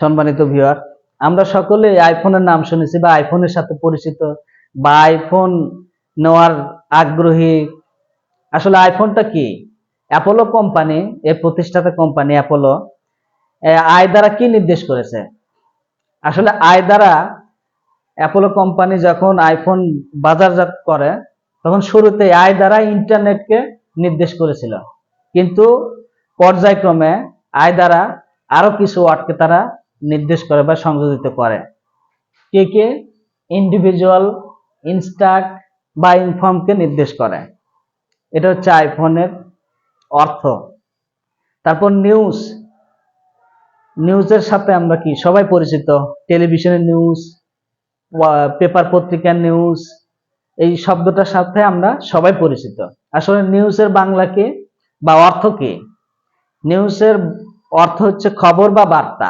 সম্মানিত ভিউয়ার, আমরা সকলে আইফোনের নাম শুনেছি বা আইফোনের সাথে পরিচিত বা আইফোন নেওয়ার আগ্রহী। আসলে আইফোনটা কি? অ্যাপোলো কোম্পানি এর প্রতিষ্ঠাতা কোম্পানি অ্যাপোলো আয় দ্বারা কি নির্দেশ করেছে? আসলে আয় দ্বারা অ্যাপোলো কোম্পানি যখন আইফোন বাজারজাত করে, তখন শুরুতে আয় দ্বারা ইন্টারনেটকে নির্দেশ করেছিল। কিন্তু পর্যায়ক্রমে আয় দ্বারা আরও কিছু ওয়ার্ডকে তারা নির্দেশ করে বা সংযোজিত করে। কে কে? ইন্ডিভিজুয়াল ইনস্ট্যাক্ট বা ইনফর্মকে নির্দেশ করে। এটা হচ্ছে আইফোনের অর্থ। তারপর নিউজ নিউজের সাথে আমরা কি? সবাই পরিচিত। টেলিভিশনের নিউজ পেপার পত্রিকার নিউজ এই শব্দটার সাথে আমরা সবাই পরিচিত। আসলে নিউজের বাংলা কি বা অর্থ কি? নিউজের অর্থ হচ্ছে খবর বা বার্তা।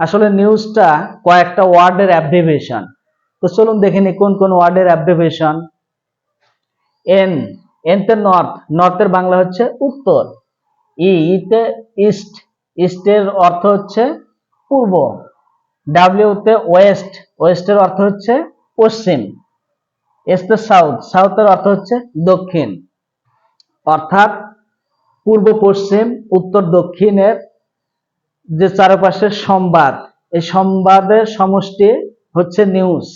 আসলে নিউজটা কয়েকটা ওয়ার্ডের অ্যাব্রিভিয়েশন তো চলুন দেখে নিই কোন কোন ওয়ার্ডের অ্যাব্রিভিয়েশন এন এনতে নর্থ নর্থের বাংলা হচ্ছে উত্তর। ইতে ইস্ট ইস্টের অর্থ হচ্ছে পূর্ব। ডাব্লিউতে ওয়েস্ট ওয়েস্টের অর্থ হচ্ছে পশ্চিম। এসতে সাউথ সাউথের অর্থ হচ্ছে দক্ষিণ। অর্থাৎ পূর্ব, পশ্চিম, উত্তর, দক্ষিণের যে চারপাশে সংবাদ এই সংবাদের সমষ্টি হচ্ছে নিউজ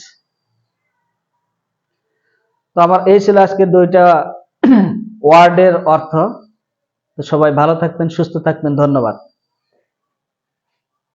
তো আমার এই ছিল আজকে দুইটা ওয়ার্ডের অর্থ। তো সবাই ভালো থাকবেন, সুস্থ থাকবেন, ধন্যবাদ।